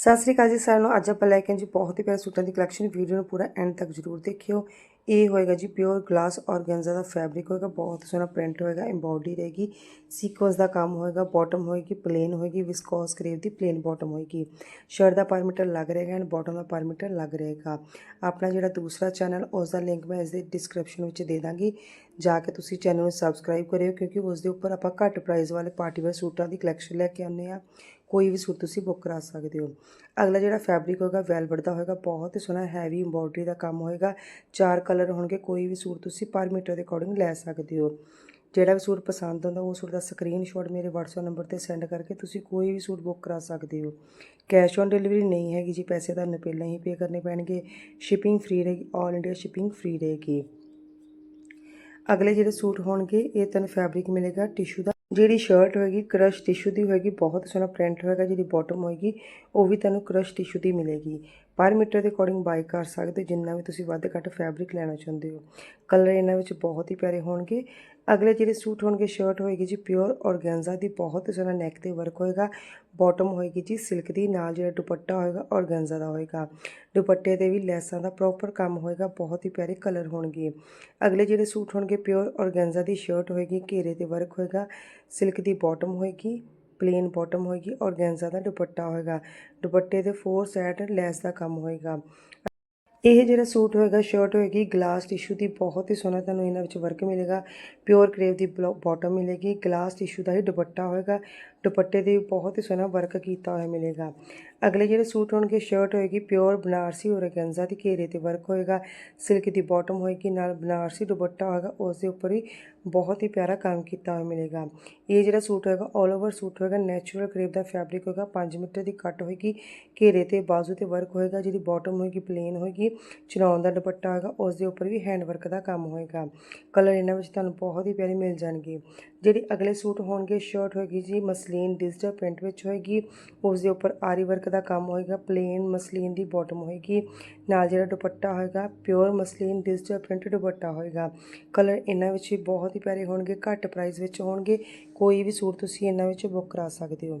ਸਤਿ ਸ੍ਰੀ ਅਕਾਲ ਜੀ ਸਾਰਿਆਂ ਨੂੰ। ਅੱਜ ਆਪਾਂ ਲੈ ਕੇ ਆਏ ਜੀ ਬਹੁਤ ਹੀ ਪਿਆਰੇ ਸੂਟਾਂ ਦੀ ਕਲੈਕਸ਼ਨ ਵੀਡੀਓ ਨੂੰ ਪੂਰਾ ਐਂਡ ਤੱਕ ਜਰੂਰ ਦੇਖਿਓ। ਇਹ ਹੋਏਗਾ ਜੀ ਪਿਓਰ ਗਲਾਸ ਔਰਗੈਂਜ਼ਾ ਦਾ ਫੈਬਰਿਕ ਹੋਏਗਾ, ਬਹੁਤ ਸੋਹਣਾ ਪ੍ਰਿੰਟ ਹੋਏਗਾ ਐਮਬੋਡੀ ਰਹੇਗੀ ਸੀਕੁਐਂਸ ਦਾ ਕੰਮ ਹੋਏਗਾ ਬਾਟਮ ਹੋਏਗੀ ਪਲੇਨ ਹੋਏਗੀ ਵਿਸਕੋਸ ਕਰੇਵ ਦੀ ਪਲੇਨ ਬਾਟਮ ਹੋਏਗੀ। ਸ਼ਰਟ ਦਾ ਪਰਮੀਟਰ ਲੱਗ ਰਹੇਗਾ ਐਂਡ ਬਾਟਮ ਦਾ ਪਰਮੀਟਰ ਲੱਗ ਰਹੇਗਾ। ਆਪਣਾ ਜਿਹੜਾ ਦੂਸਰਾ ਚੈਨਲ ਉਸ ਦਾ ਲਿੰਕ ਮੈਂ ਇਸ ਦੇ ਡਿਸਕ੍ਰਿਪਸ਼ਨ ਵਿੱਚ ਦੇ ਦਾਂਗੀ। ਜਾ ਕੇ ਤੁਸੀਂ ਚੈਨਲ ਨੂੰ ਸਬਸਕ੍ਰਾਈਬ ਕਰਿਓ, ਕਿਉਂਕਿ ਉਸ ਦੇ ਉੱਪਰ ਆਪਾਂ ਘੱਟ ਪ੍ਰਾਈਸ ਵਾਲੇ ਪਾਰਟੀ ਵੇਅਰ ਸੂਟਾਂ ਦੀ ਕਲੈਕਸ਼ਨ ਲੈ ਕੇ ਆਉਂਦੇ ਆ ਕੋਈ ਵੀ ਸੂਟ ਤੁਸੀਂ ਬੁੱਕ ਕਰਾ ਸਕਦੇ ਹੋ। ਅਗਲਾ ਜਿਹੜਾ ਫੈਬਰਿਕ ਹੋਏਗਾ ਵੈਲਵਟ ਦਾ ਹੋਏਗਾ, ਬਹੁਤ ਹੀ ਸੋਹਣਾ ਹੈਵੀ ਐਮਬੋਡਰੀ ਦਾ ਕੰਮ ਹੋਏਗਾ। ਚਾਰ ਕਲਰ ਹੋਣਗੇ, ਕੋਈ ਵੀ ਸੂਟ ਤੁਸੀਂ ਪਰ ਮੀਟਰ ਦੇ ਅਕੋਰਡਿੰਗ ਲੈ ਸਕਦੇ ਹੋ। ਜਿਹੜਾ ਵੀ ਸੂਟ ਪਸੰਦ ਆਉਂਦਾ, ਉਹ ਸੂਟ ਦਾ ਸਕਰੀਨਸ਼ਾਟ ਮੇਰੇ WhatsApp ਨੰਬਰ ਤੇ ਸੈਂਡ ਕਰਕੇ ਤੁਸੀਂ ਕੋਈ ਵੀ ਸੂਟ ਬੁੱਕ ਕਰਾ ਸਕਦੇ ਹੋ। ਕੈਸ਼ ਔਨ ਡਿਲੀਵਰੀ ਨਹੀਂ ਹੈਗੀ ਜੀ, ਪੈਸੇ ਤੁਹਾਨੂੰ ਪਹਿਲਾਂ ਹੀ ਪੇ ਕਰਨੇ ਪੈਣਗੇ। ਸ਼ਿਪਿੰਗ ਫ੍ਰੀ ਰਹੇਗੀ 올 ਇੰਡੀਆ ਸ਼ਿਪਿੰਗ ਫ੍ਰੀ ਰਹੇਗੀ। ਅਗਲੇ ਜਿਹੜੇ ਸੂਟ ਹੋਣਗੇ, ਇਹ ਤੁਹਾਨੂੰ ਫੈਬਰਿਕ ਮਿਲੇਗਾ ਟਿਸ਼ੂ ਦਾ। ਜਿਹੜੀ ਸ਼ਰਟ ਹੋਏਗੀ ਕ੍ਰਸ਼ ਟਿਸ਼ੂ ਦੀ ਹੋਏਗੀ, ਬਹੁਤ ਸੋਹਣਾ ਪ੍ਰਿੰਟ ਹੋਏਗਾ, ਜਿਹੜੀ ਬਾਟਮ ਹੋਏਗੀ, ਉਹ ਵੀ ਤੁਹਾਨੂੰ ਕ੍ਰਸ਼ ਟਿਸ਼ੂ ਦੀ ਮਿਲੇਗੀ। ਪਰ ਮੀਟਰ ਦੇ ਅਕੋਰਡਿੰਗ ਬਾਈ ਕਰ ਸਕਦੇ ਹੋ, ਜਿੰਨਾ ਵੀ ਤੁਸੀਂ ਵੱਧ ਘੱਟ ਫੈਬਰਿਕ ਲੈਣਾ ਚਾਹੁੰਦੇ ਹੋ। ਕਲਰ ਇਹਨਾਂ ਵਿੱਚ ਬਹੁਤ ਹੀ ਪਿਆਰੇ ਹੋਣਗੇ। ਅਗਲੇ ਜਿਹੜੇ ਸੂਟ ਹੋਣਗੇ ਸ਼ਰਟ ਹੋਏਗੀ ਜੀ ਪਿਓਰ ਔਰਗੈਂਜ਼ਾ ਦੀ ਬਹੁਤ ਹੀ ਸੋਹਣਾ ਨੈਕ ਤੇ ਵਰਕ ਹੋਏਗਾ। ਬਾਟਮ ਹੋਏਗੀ ਜੀ ਸਿਲਕ ਦੀ ਨਾਲ ਜਿਹੜਾ ਦੁਪੱਟਾ ਹੋਏਗਾ ਔਰਗੈਂਜ਼ਾ ਦਾ ਹੋਏਗਾ। ਦੁਪੱਟੇ ਤੇ ਵੀ ਲੈਸਾਂ ਦਾ ਪ੍ਰੋਪਰ ਕੰਮ ਹੋਏਗਾ ਬਹੁਤ ਹੀ ਪਿਆਰੇ ਕਲਰ ਹੋਣਗੇ। ਅਗਲੇ ਜਿਹੜੇ ਸੂਟ ਹੋਣਗੇ ਪਿਓਰ ਔਰਗੈਂਜ਼ਾ ਦੀ ਸ਼ਰਟ ਹੋਏਗੀ ਘੇਰੇ ਤੇ ਵਰਕ ਹੋਏਗਾ। ਸਿਲਕ ਦੀ ਬਾਟਮ ਹੋਏਗੀ। ਪਲੇਨ ਬਾਟਮ ਹੋਏਗੀ ਔਰਗੈਂਜ਼ਾ ਦਾ ਦੁਪੱਟਾ ਹੋਏਗਾ। ਦੁਪੱਟੇ ਦੇ ਫੋਰ ਸਾਈਡ ਲੈਸ ਦਾ ਕੰਮ ਹੋਏਗਾ। ਇਹ ਜਿਹੜਾ ਸੂਟ ਹੋਏਗਾ ਸ਼ਰਟ ਹੋਏਗੀ ਗਲਾਸ ਟਿਸ਼ੂ ਦੀ ਬਹੁਤ ਹੀ ਸੋਹਣਾ ਤੁਹਾਨੂੰ ਇਹਨਾਂ ਵਿੱਚ ਵਰਕ ਮਿਲੇਗਾ। ਪਿਓਰ ਕਰੇਵ ਦੀ ਬਾਟਮ ਮਿਲੇਗੀ ਗਲਾਸ ਟਿਸ਼ੂ ਦਾ ਹੀ ਦੁਪੱਟਾ ਹੋਏਗਾ। ਦੁਪੱਟੇ ਦੇ ਬਹੁਤ ਹੀ ਸੋਹਣਾ ਵਰਕ ਕੀਤਾ ਹੋਇਆ ਮਿਲੇਗਾ। ਅਗਲੇ ਜਿਹੜੇ ਸੂਟ ਹੋਣਗੇ ਸ਼ਰਟ ਹੋਏਗੀ ਪਿਓਰ ਬਨਾਰਸੀ ਔਰਗੈਂਜ਼ਾ ਦੀ ਘੇਰੇ ਤੇ ਵਰਕ ਹੋਏਗਾ। ਸਿਲਕ ਦੀ ਬਾਟਮ ਹੋਏਗੀ, ਨਾਲ ਬਨਾਰਸੀ ਦੁਪੱਟਾ ਹੋਏਗਾ, ਉਸ ਦੇ ਉੱਪਰ ਹੀ ਬਹੁਤ ਹੀ ਪਿਆਰਾ ਕੰਮ ਕੀਤਾ ਹੋਇਆ ਮਿਲੇਗਾ। ਇਹ ਜਿਹੜਾ ਸੂਟ ਹੋਏਗਾ 올 ਓਵਰ ਸੂਟ ਹੋਏਗਾ ਨੈਚੁਰਲ ਕਰੇਵ ਦਾ ਫੈਬਰਿਕ ਹੋਏਗਾ 5 ਮੀਟਰ ਦੀ ਕੱਟ ਹੋਏਗੀ, ਘੇਰੇ ਤੇ ਬਾਜ਼ੂ ਤੇ ਵਰਕ ਹੋਏਗਾ, ਜਿਹਦੀ ਬਾਟਮ ਹੋਏਗੀ ਪਲੇਨ ਹੋਏਗੀ। ਚਨੌਨ ਦਾ ਦੁਪੱਟਾ ਹੋਏਗਾ ਉਸ ਦੇ ਉੱਪਰ ਵੀ ਹੈਂਡ ਵਰਕ ਦਾ ਕੰਮ ਹੋਏਗਾ। ਕਲਰ ਇਹਨਾਂ ਵਿੱਚ ਤੁਹਾਨੂੰ ਬਹੁਤ ਹੀ ਪਿਆਰੇ ਮਿਲ ਜਾਣਗੇ। ਜਿਹੜੇ ਅਗਲੇ ਸੂਟ ਹੋਣਗੇ ਸ਼ਰਟ ਹੋਏਗੀ ਜੀ, ਮਸਲੀਨ ਡਿਜੀਟਲ ਪ੍ਰਿੰਟ ਵਿੱਚ ਹੋਏਗੀ ਉਸ ਦੇ ਉੱਪਰ ਆਰੀ ਵਰਕ ਦਾ ਕੰਮ ਹੋਏਗਾ ਪਲੇਨ ਮਸਲੀਨ ਦੀ ਬਾਟਮ ਹੋਏਗੀ। ਨਾਲ ਜਿਹੜਾ ਦੁਪੱਟਾ ਹੋਏਗਾ pure muslin digital print dupatta ਹੋਏਗਾ। ਕਲਰ ਇਹਨਾਂ ਵਿੱਚ ਵੀ ਬਹੁਤ ਹੀ ਪਿਆਰੇ ਹੋਣਗੇ, ਘੱਟ ਪ੍ਰਾਈਸ ਵਿੱਚ ਹੋਣਗੇ। ਕੋਈ ਵੀ ਸੂਟ ਤੁਸੀਂ ਇਹਨਾਂ ਵਿੱਚ ਬੁੱਕ ਕਰਾ ਸਕਦੇ ਹੋ।